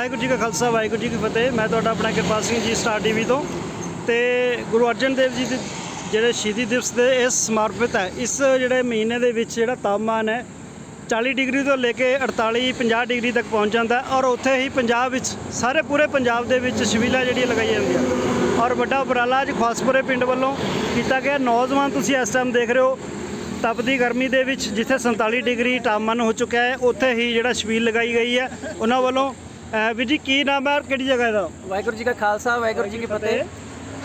ਵਾਹਿਗੁਰੂ ਜੀ ਕਾ ਖਾਲਸਾ, ਵਾਹਿਗੁਰੂ ਜੀ ਕੀ ਫਤਿਹ। ਮੈਂ ਤੁਹਾਡਾ ਆਪਣਾ ਕਿਰਪਾਲ ਸਿੰਘ ਜੀ ਸਟਾਰ ਟੀਵੀ ਤੋਂ। ਤੇ ਗੁਰੂ ਅਰਜਨ ਦੇਵ ਜੀ ਦੇ ਜਿਹੜੇ ਸ਼ਹੀਦੀ ਦਿਵਸ ਦੇ ਇਸ ਸਮਰਪਿਤ ਹੈ। ਇਸ ਜਿਹੜੇ ਮਹੀਨੇ ਦੇ ਵਿੱਚ ਜਿਹੜਾ ਤਾਪਮਾਨ ਹੈ 40 ਡਿਗਰੀ ਤੋਂ ਲੈ ਕੇ 48 50 ਡਿਗਰੀ ਤੱਕ ਪਹੁੰਚ ਜਾਂਦਾ ਔਰ ਉੱਥੇ ਹੀ ਪੰਜਾਬ ਵਿੱਚ, ਸਾਰੇ ਪੂਰੇ ਪੰਜਾਬ ਦੇ ਵਿੱਚ ਛਬੀਲਾਂ ਜਿਹੜੀਆਂ ਲਗਾਈਆਂ ਜਾਂਦੀਆਂ ਔਰ ਵੱਡਾ ਉਪਰਾਲਾ ਅੱਜ ਖਾਸਪੁਰੇ ਪਿੰਡ ਵੱਲੋਂ ਕੀਤਾ ਗਿਆ। ਨੌਜਵਾਨ ਤੁਸੀਂ ਇਸ ਟਾਈਮ ਦੇਖ ਰਹੇ ਹੋ, ਤਪਦੀ ਗਰਮੀ ਦੇ ਵਿੱਚ, ਜਿੱਥੇ 47 ਡਿਗਰੀ ਤਾਪਮਾਨ ਹੋ ਚੁੱਕਿਆ ਹੈ, ਉੱਥੇ ਹੀ ਜਿਹੜਾ ਛਬੀਲ ਲਗਾਈ ਗਈ ਹੈ। ਉਹਨਾਂ ਵੱਲੋਂ ਵੀਰ ਜੀ ਕੀ ਨਾਮ ਹੈ ਔਰ ਕਿਹੜੀ ਜਗ੍ਹਾ ਦਾ ਵਾਹਿਗੁਰੂ ਜੀ ਕਾ ਖਾਲਸਾ ਵਾਹਿਗੁਰੂ ਜੀ ਕੀ ਫਤਿਹ।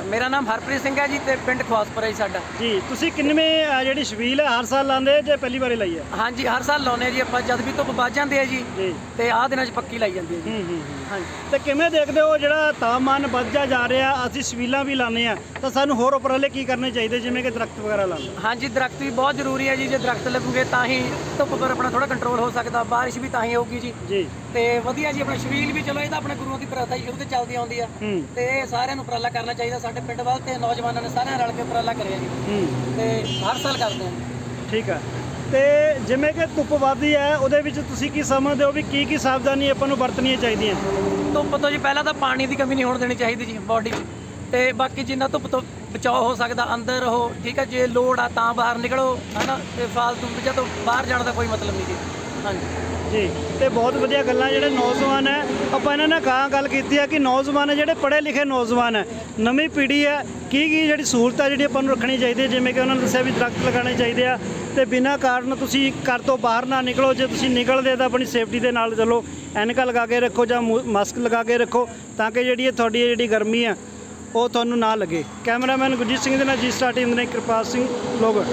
ਮੇਰਾ ਨਾਮ ਹਰਪ੍ਰੀਤ ਸਿੰਘ ਹੈ ਜੀ ਤੇ ਪਿੰਡ ਖਵਾਸਪੁਰਾ ਜੀ ਸਾਡਾ। ਜੀ ਤੁਸੀਂ ਕਿੰਨਵੇਂ ਅਹ ਜਿਹੜੀ ਛਬੀਲ ਹੈ ਹਰ ਸਾਲ ਲਾਉਂਦੇ ਜੇ ਪਹਿਲੀ ਵਾਰੀ ਲਾਈ ਹੈ? ਹਾਂਜੀ ਹਰ ਸਾਲ ਲਾਉਨੇ ਜੀ ਆਪਾਂ ਜਦ ਵੀ ਧੁੱਪ ਵੱਜ ਜਾਂਦੀ ਹੈ ਜੀ ਜੀ। ਤੇ ਆਹ ਦਿਨਾਂ 'ਚ ਪੱਕੀ ਲਾਈ ਜਾਂਦੀ ਹੈ ਜੀ। ਹੂੰ ਹੂੰ ਹੂੰ। ਹਾਂਜੀ। ਤੇ ਕਿਵੇਂ ਦੇਖਦੇ ਹੋ ਜਿਹੜਾ ਤਾਪਮਾਨ ਵੱਧਦਾ ਜਾ ਰਿਹਾ ਅਸੀਂ ਛਬੀਲਾਂ ਵੀ ਲਾਉਂਦੇ ਆ ਤਾਂ ਸਾਨੂੰ ਹੋਰ ਉਪਰਾਲੇ ਕੀ ਕਰਨੇ ਚਾਹੀਦੇ ਜਿਵੇਂ ਕਿ ਦਰਖਤ ਵਗੈਰਾ ਲਾਉਣਾ ਹਾਂਜੀ ਦਰਖਤ ਵੀ ਬਹੁਤ ਜ਼ਰੂਰੀ ਹੈ ਜੀ ਜੇ ਦਰਖਤ ਲੱਗੂਗੇ ਤਾਂ ਹੀ ਧੁੱਪ ਪਰ ਆਪਣਾ ਥੋੜਾ ਕੰਟਰੋਲ ਹੋ ਸਕਦਾ ਬਾਰਿਸ਼ ਵੀ ਤਾਂ ਹੀ ਹੋਊਗੀ ਜੀ। ਜੀ। ਤੇ ਵਧੀਆ ਜੀ ਆਪਣਾ ਸ਼ਬੀਲ ਵੀ ਚਲੋ ਇਹ ਤਾਂ ਆਪਣੇ ਗੁਰੂਆਂ ਦੀ ਪ੍ਰਥਾ ਹੀ ਸ਼ੁਰੂ ਤੋਂ ਚੱਲਦੀ ਆਉਂਦੀ ਆ। ਹੂੰ। ਤੇ ਇਹ ਸਾਰਿਆਂ ਨੂੰ ਉਪਰਾਲਾ ਕਰਨਾ ਚਾਹੀਦਾ ਸਾਡੇ ਪਿੰਡ ਵੱਲ ਤੇ ਨੌਜਵਾਨਾਂ ਨੇ ਸਾਰਿਆਂ ਰਲ ਕੇ ਉਪਰਾਲਾ ਕਰਿਆ ਜੀ। ਹੂੰ। ਤੇ ਹਰ ਸਾਲ ਕਰਦੇ ਹਾਂ ਠੀਕ ਹੈ ਤੇ ਜਿਵੇਂ ਕਿ ਧੁੱਪ ਵੱਧਦੀ ਹੈ ਉਹਦੇ ਵਿੱਚ ਤੁਸੀਂ ਕੀ ਸਮਝਦੇ ਹੋ ਵੀ ਕੀ ਕੀ ਸਾਵਧਾਨੀ ਆਪਾਂ ਨੂੰ ਵਰਤਣੀਆਂ ਚਾਹੀਦੀਆਂ? ਧੁੱਪ ਤੋਂ ਜੀ ਪਹਿਲਾਂ ਤਾਂ ਪਾਣੀ ਦੀ ਕਮੀ ਨਹੀਂ ਹੋਣ ਦੇਣੀ ਚਾਹੀਦੀ ਜੀ ਬਾਡੀ 'ਚ। ਤੇ ਬਾਕੀ ਜਿੰਨਾ ਧੁੱਪ ਤੋਂ ਬਚਾਅ ਹੋ ਸਕਦਾ ਅੰਦਰ ਰਹੋ ਠੀਕ ਹੈ ਜੇ ਲੋੜ ਆ ਤਾਂ ਬਾਹਰ ਨਿਕਲੋ ਹਨਾ ਤੇ ਫਾਲਤੂ ਤੋਂ ਬਾਹਰ ਜਾਣ ਦਾ ਕੋਈ ਮਤਲਬ ਨਹੀਂ ਜੀ। ਹਾਂਜੀ। ਜੀ। ਤੇ ਬਹੁਤ ਵਧੀਆ ਗੱਲਾਂ ਜਿਹੜੇ ਨੌਜਵਾਨ ਹੈ ਆਪਾਂ ਇਹਨਾਂ ਨਾਲ ਕਾਂ ਗੱਲ ਕੀਤੀ ਹੈ ਕਿ ਨੌਜਵਾਨ ਹੈ ਜਿਹੜੇ ਪੜ੍ਹੇ ਲਿਖੇ ਨੌਜਵਾਨ ਹੈ, ਨਵੀਂ ਪੀੜ੍ਹੀ ਹੈ, ਕੀ ਕੀ ਜਿਹੜੀ ਸਹੂਲਤਾਂ ਜਿਹੜੀ ਆਪਾਂ ਨੂੰ ਰੱਖਣੀ ਚਾਹੀਦੀ ਹੈ, ਜਿਵੇਂ ਕਿ ਉਹਨਾਂ ਨੇ ਦੱਸਿਆ ਵੀ ਦਰਖਤ ਲਗਾਉਣੇ ਚਾਹੀਦੇ ਆ ਤੇ ਬਿਨਾਂ ਕਾਰਨ ਤੁਸੀਂ ਘਰ ਤੋਂ ਬਾਹਰ ਨਾ ਨਿਕਲੋ, ਜੇ ਤੁਸੀਂ ਨਿਕਲਦੇ ਤਾਂ ਆਪਣੀ ਸੇਫਟੀ ਦੇ ਨਾਲ ਚਲੋ, ਐਨਕਾਂ ਲਗਾ ਕੇ ਰੱਖੋ ਜਾਂ ਮੂ- ਮਾਸਕ ਲਗਾ ਕੇ ਰੱਖੋ ਤਾਂ ਕਿ ਜਿਹੜੀ ਇਹ ਤੁਹਾਡੀ ਇਹ ਜਿਹੜੀ ਗਰਮੀ ਆ ਉਹ ਤੁਹਾਨੂੰ ਨਾ ਲੱਗੇ। ਕੈਮਰਾਮੈਨ ਗੁਰਜੀਤ ਸਿੰਘ ਦੇ ਨਾਲ ਜੀ ਸਟਾਰ ਟੀਮ ਦੇ ਨਾਲ ਕਿਰਪਾਲ ਸਿੰਘ ਲੋਗੜ।